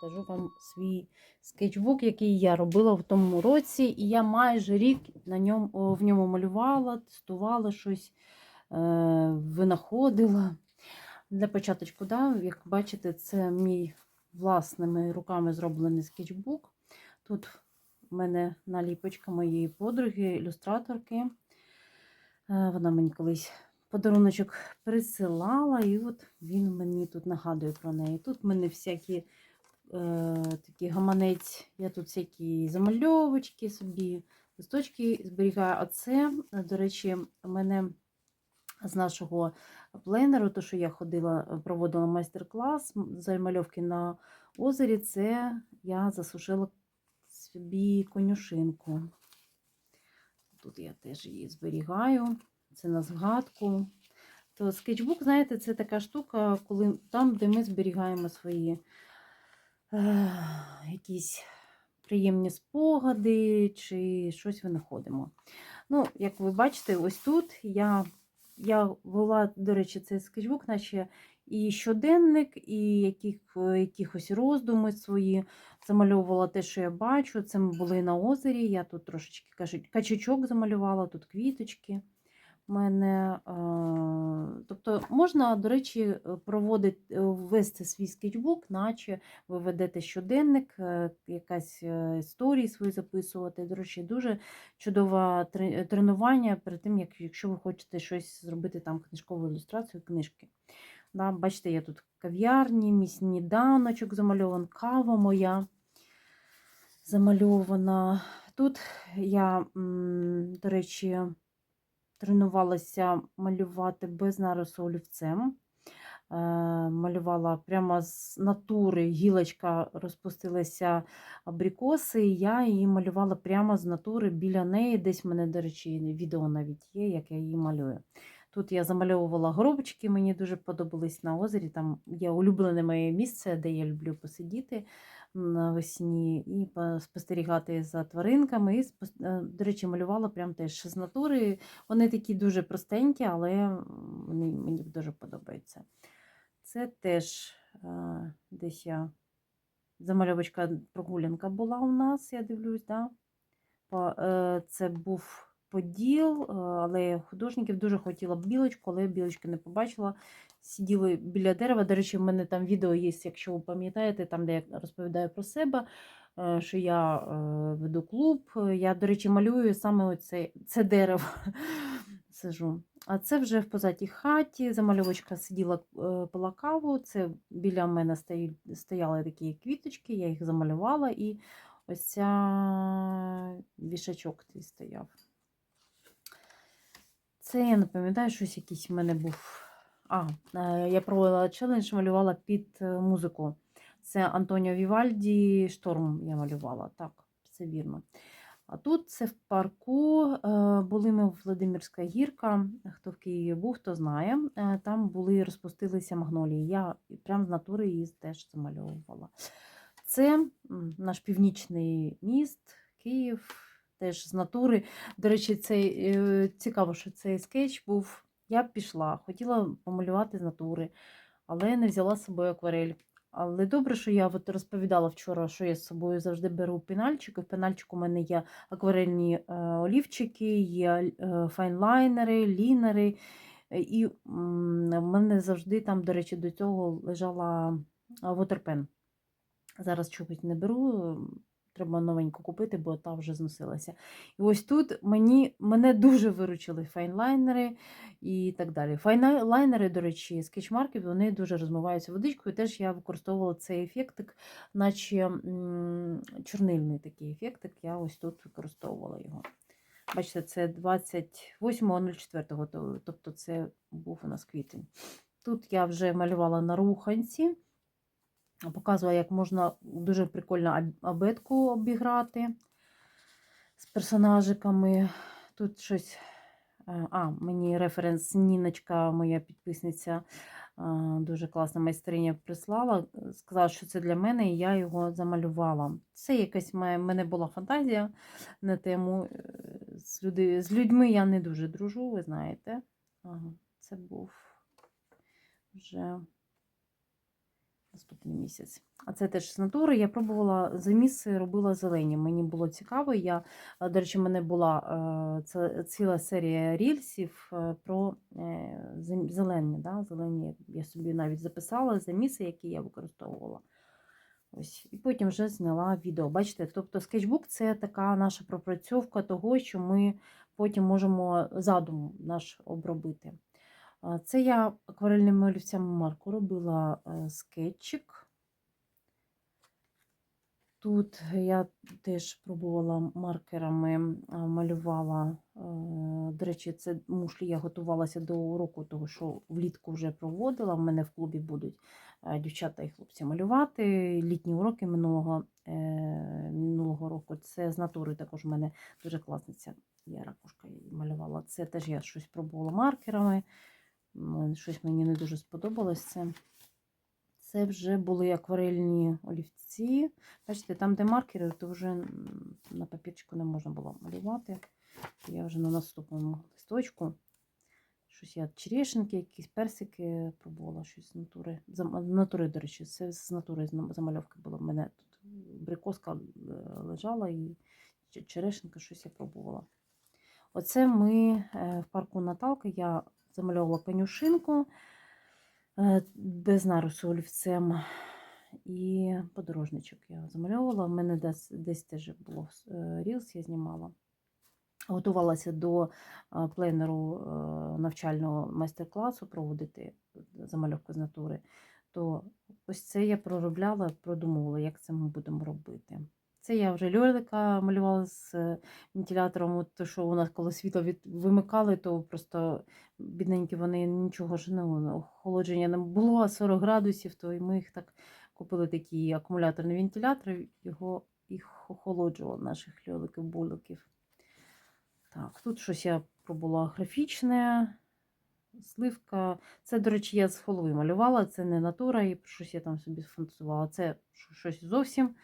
покажу вам свій скетчбук, який я робила в тому році. І я майже рік на ньому, в ньому малювала, тестувала щось, е, винаходила. Для початочку, да, як бачите, це мій власними руками зроблений скетчбук. Тут в мене наліпочка моєї подруги, ілюстраторки. Е, Вона мені колись подаруночок присилала, і от він мені тут нагадує про неї. Тут в мене всякі е, такі гаманець, я тут всякі замальовочки собі, листочки зберігаю. А це, до речі, мене з нашого пленеру, то, що я ходила, е, проводила майстер-клас м, замальовки на озері, це я засушила собі конюшинку. Тут я теж її зберігаю, це на згадку. То скетчбук, знаєте, це така штука, коли там, де ми зберігаємо свої якісь приємні спогади чи щось винаходимо. Ну, як ви бачите, ось тут я, я вела, до речі, цей скетчбук, наче і щоденник, і яких, якихось роздуми свої. Замальовувала те, що я бачу. Це ми були на озері. Я тут трошечки кажуть, качачок замалювала, тут квіточки. Мене, е, тобто можна, до речі, проводити, е, ввести свій скетчбук, наче ви ведете щоденник, е, якась історії свої записувати. До речі, дуже чудове тренування перед тим, як якщо ви хочете щось зробити там книжкову ілюстрацію книжки. Да, бачите, я тут кав'ярні, мій сніданочок замальований, кава моя замальована. Тут я, до речі, тренувалася малювати без нарису олівцем. Е, Малювала прямо з натури, гілочка розпустилася абрикоси, і я її малювала прямо з натури біля неї. Десь в мене, до речі, відео навіть є, як я її малюю. Тут я замальовувала горобчики, мені дуже подобались на озері. Там є улюблене моє місце, де я люблю посидіти навесні і спостерігати за тваринками. І, е, до речі, малювала прям теж з натури. Вони такі дуже простенькі, але вони мені дуже подобаються. Це теж е, десь я замальовочка прогулянка була у нас, я дивлюсь, да? Е, це був поділ, е, але художників дуже хотіла б білочку, але білочки не побачила. Сиділи біля дерева. До речі, в мене там відео є, якщо ви пам'ятаєте, там, де я розповідаю про себе, е, що я е, веду клуб. Я, до речі, малюю саме оце, це дерево. Сижу. А це вже в позатій хаті. Замальовочка сиділа, пила каву. Це біля мене стояли такі квіточки, я їх замалювала, і ось ця вішачок цей стояв. Це я не пам'ятаю, щось якийсь в мене був. А, е, я проводила челендж, малювала під е, музику. Це Антоніо Вівальді Шторм я малювала. Так, це вірно. А тут це в парку. е, Були ми в Владимирська гірка. Хто в Києві був, хто знає. Там були, розпустилися магнолії. Я прям з натури її теж замальовувала. Це наш північний міст, Київ, теж з натури. До речі, цей, е, цікаво, що цей скетч був. Я пішла, хотіла помалювати з натури, але не взяла з собою акварель. Але добре, що я от розповідала вчора, що я з собою завжди беру пенальчики. В пенальчику у мене є акварельні е, олівчики, є е, файнлайнери, лінери. І в мене завжди там, до речі, до цього лежала вотерпен. Зараз чогось не беру, треба новеньку купити, бо та вже зносилася. І ось тут мені, мене дуже виручили файнлайнери і так далі. Файнлайнери, до речі, скетчмарків, вони дуже розмиваються водичкою. Теж я використовувала цей ефектик, наче м, чорнильний такий ефектик. Я ось тут використовувала його. Бачите, це 28.04, тобто це був у нас квітень. Тут я вже малювала на руханці. Показувала, як можна дуже прикольно абетку обіграти з персонажиками. Тут щось. е, А, мені референс Ніночка, моя підписниця, е, дуже класна майстриня прислала. Сказала, що це для мене, і я його замалювала. Це якась в мене була фантазія на тему. е, З, люди, з людьми я не дуже дружу, ви знаєте. Ага, це був вже наступний місяць. А це теж з натури. Я пробувала заміси, робила зелені. Мені було цікаво. Я, е, до речі, в мене була е, ціла серія рільсів е, про зелені. Да? зелені. Я собі навіть записала заміси, які я використовувала. Ось. І потім вже зняла відео. Бачите, тобто скетчбук це така наша пропрацьовка того, що ми потім можемо задум наш обробити. Це я акварельними олівцями марку робила е, скетчик. Тут я теж пробувала маркерами, малювала. е, До речі, це мушлі я готувалася до уроку, того що влітку вже проводила. В мене в клубі будуть е, дівчата і хлопці малювати. Літні уроки минулого, минулого року. Це з натури також в мене дуже класниця. Я ракушка малювала. Це теж я щось пробувала маркерами. Щось мені не дуже сподобалось це. Це вже були акварельні олівці. Бачите, там, де маркери, то вже на папірчику не можна було малювати. Я вже на наступному листочку. Щось я черешенки, якісь персики пробувала, щось з натури. З натури, до речі, це з натури замальовки було. В мене тут брикоска е, лежала і черешенка, щось я пробувала. Оце ми е, в парку Наталки. Я замальовувала конюшинку е, без нарису олівцем. І подорожничок я замальовувала. У мене десь, десь теж було е, рілс, я знімала. Готувалася до е, пленеру навчального майстер-класу проводити замальовку з натури. То ось це я проробляла, продумувала, як це ми будемо робити. Це я вже льолика малювала з е, вентилятором. От що у нас коли світло від... вимикали, то просто бідненькі вони нічого ж ну, охолодження не було, а 40 градусів, то і ми їх так купили такі акумуляторні вентилятори, його їх охолоджувало наших льоликів, буликів. Так, тут щось я пробувала графічне, сливка. Це, до речі, я з голови малювала, це не натура, і щось я там собі фантазувала. Це щось зовсім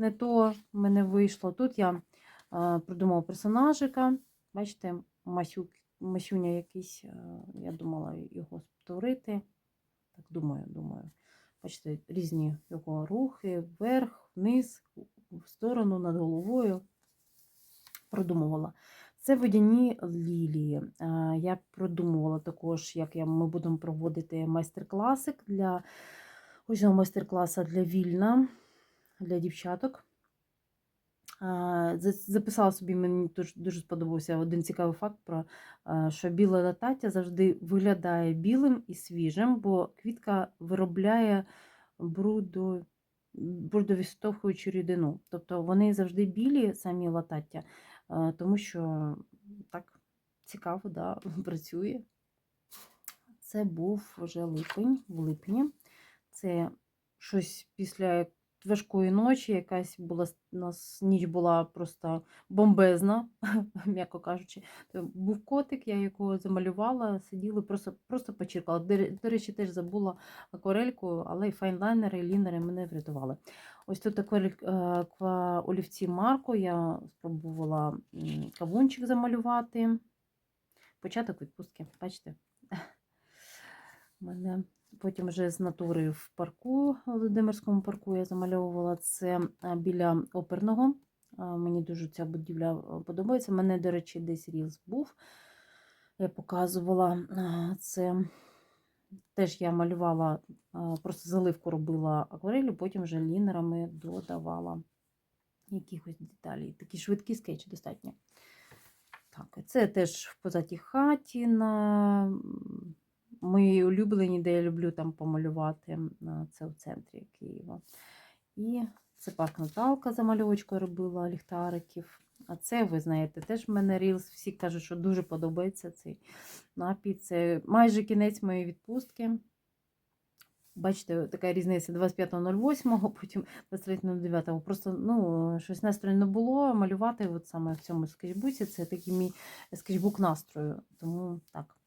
не то в мене вийшло. Тут я а, придумала персонажика. Бачите, Масюк, Масюня якийсь, а, я думала його створити. Так, думаю, думаю. Бачите, різні його рухи, вверх, вниз, в сторону, над головою. Продумувала. Це водяні лілії. Я продумувала також, як я, ми будемо проводити майстер-класик для ось майстер-класу для вільна, для дівчаток. Записала собі, мені дуже, сподобався один цікавий факт про що біле латаття завжди виглядає білим і свіжим, бо квітка виробляє брудо, брудовідштовхуючу рідину. Тобто вони завжди білі, самі латаття, тому що так цікаво да, працює. Це був вже липень, в липні. Це щось після важкої ночі, якась була у нас ніч була просто бомбезна, м'яко кажучи. Був котик, я якого замалювала, сиділи, просто, просто почіркала. До, до речі, теж забула акварельку, але і файнлайнери, і лінери мене врятували. Ось тут акварель, е, олівці Марко, я спробувала кавунчик замалювати. Початок відпустки, бачите? У мене потім вже з натури в парку, в Володимирському парку я замальовувала це біля оперного. Мені дуже ця будівля подобається. У мене, до речі, десь рілс був. Я показувала це. Теж я малювала, просто заливку робила акварелью, потім вже лінерами додавала якихось деталей. Такі швидкі скетчі достатньо. Так, це теж в позатій хаті на мої улюблені, де я люблю там помалювати. Це в центрі Києва. І це парк Наталка замальовочкою робила ліхтариків. А це, ви знаєте, теж в мене рілс. Всі кажуть, що дуже подобається цей напій. Це майже кінець моєї відпустки. Бачите, така різниця 25.08, потім 23.09. Просто ну, щось настрою не було малювати от саме в цьому скетчбуці. Це такий мій скетчбук настрою. Тому так.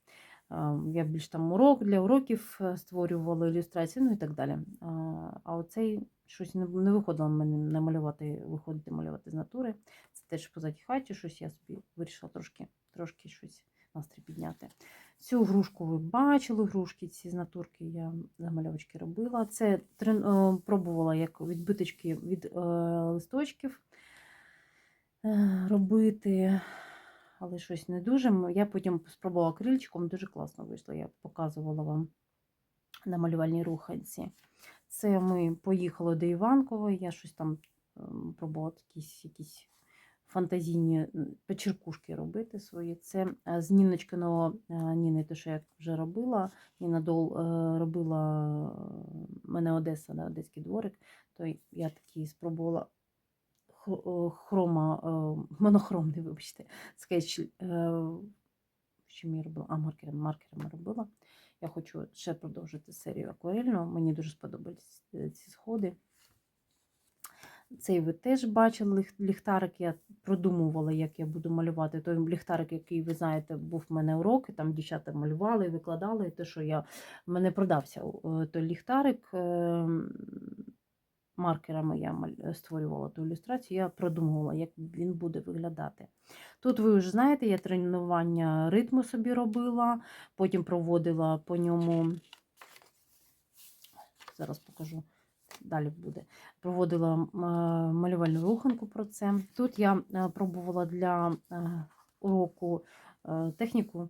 Я більш там урок для уроків е, створювала ілюстрації, ну і так далі. А, оцей щось не, виходило мені не малювати, виходити малювати з натури. Це теж в позатій хаті, щось я собі вирішила трошки, трошки щось настрій підняти. Цю грушку ви бачили, грушки ці з натурки я замальовочки робила. Це трен- е, пробувала як відбиточки від е, листочків робити, але щось не дуже. Я потім спробувала крильчиком, дуже класно вийшло. Я показувала вам на малювальній руханці. Це ми поїхали до Іванкової, я щось там ем, пробувала якісь, якісь фантазійні почеркушки робити свої. Це е, з Ніночкиного е, Ніни, те, що я вже робила. Ніна Дол е, робила мене Одеса, да, Одеський дворик, то я такий спробувала хрома, монохромний, вибачте, скетч. е, Чим я робила? А, маркерами, маркерами робила. Я хочу ще продовжити серію акварельну. Мені дуже сподобались е, ці сходи. Цей ви теж бачили ліхтарик. Я продумувала, як я буду малювати. Той ліхтарик, який, ви знаєте, був в мене уроки, там дівчата малювали, викладали. І те, що я в мене продався той ліхтарик. Маркерами я створювала ту ілюстрацію, я продумувала, як він буде виглядати. Тут ви вже знаєте, я тренування ритму собі робила, потім проводила по ньому, зараз покажу, далі буде. Проводила е, малювальну руханку про це. Тут я е, пробувала для е, уроку е, техніку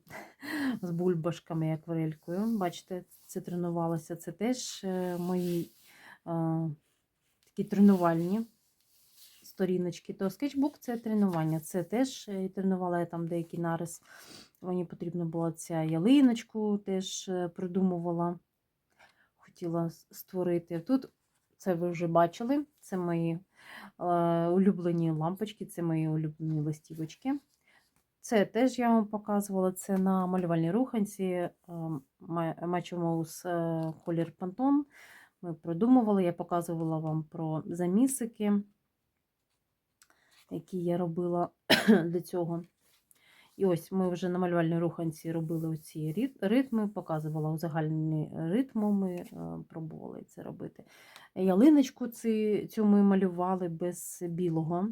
з бульбашками і акварелькою. Бачите, це тренувалося. Це теж е, мої е, такі тренувальні сторіночки. То скетчбук це тренування. Це теж е, тренувала я там деякий нарис. Мені потрібна була ця ялиночку, теж е, придумувала, хотіла створити. Тут це ви вже бачили. Це мої е, улюблені лампочки, це мої улюблені листівочки. Це теж я вам показувала. Це на малювальній руханці е, Матчомоус Колір Пантон. Ми продумували, я показувала вам про замісики, які я робила для цього. І ось ми вже на малювальній руханці робили оці ритми, показувала узагальнені ритми, ми е, пробували це робити. Ялиночку цю ми малювали без білого,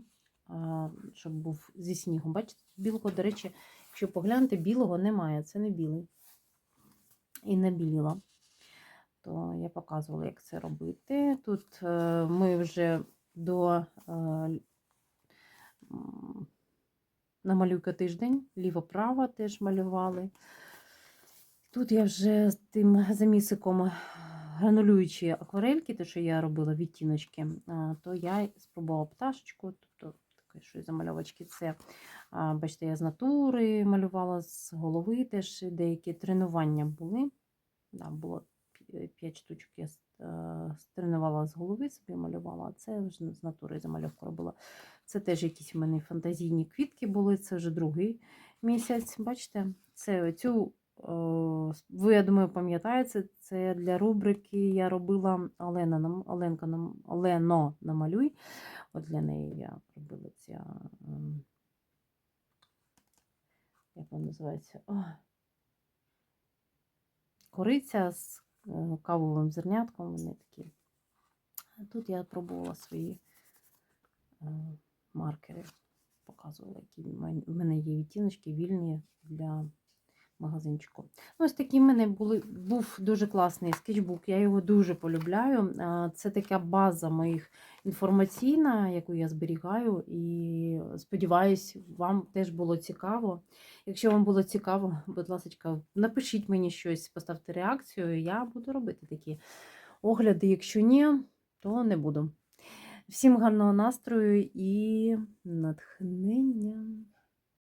щоб був зі снігом. Бачите, білого, до речі, якщо поглянути, білого немає, це не білий. І не біліла. То я показувала, як це робити. Тут е, ми вже до е, на малюйка тиждень, ліво-право теж малювали. Тут я вже з тим замісиком гранулюючи акварельки, те, що я робила відтіночки, то я спробувала пташечку, тобто таке щось замальовочки. Це, бачите, я з натури малювала з голови, теж деякі тренування були. Да, було 5 штучок я е, з голови, собі малювала, а це вже з натури замальовку робила. Це теж якісь в мене фантазійні квітки були, це вже другий місяць. Бачите, це цю, о, ви, я думаю, пам'ятаєте, це для рубрики я робила Олена, Оленка, Олено намалюй. От для неї я робила ця. ем, Як вона називається? Ой. Кориця з е, кавовим зернятком. Вони такі. Тут я пробувала свої е, маркери. Показувала, які в мене є відтіночки вільні для магазинчику. Ну, ось такий в мене були, був дуже класний скетчбук. Я його дуже полюбляю. Це така база моїх інформаційна, яку я зберігаю, і сподіваюсь, вам теж було цікаво. Якщо вам було цікаво, будь ласка, напишіть мені щось, поставте реакцію. Я буду робити такі огляди. Якщо ні, то не буду. Всім гарного настрою і натхнення.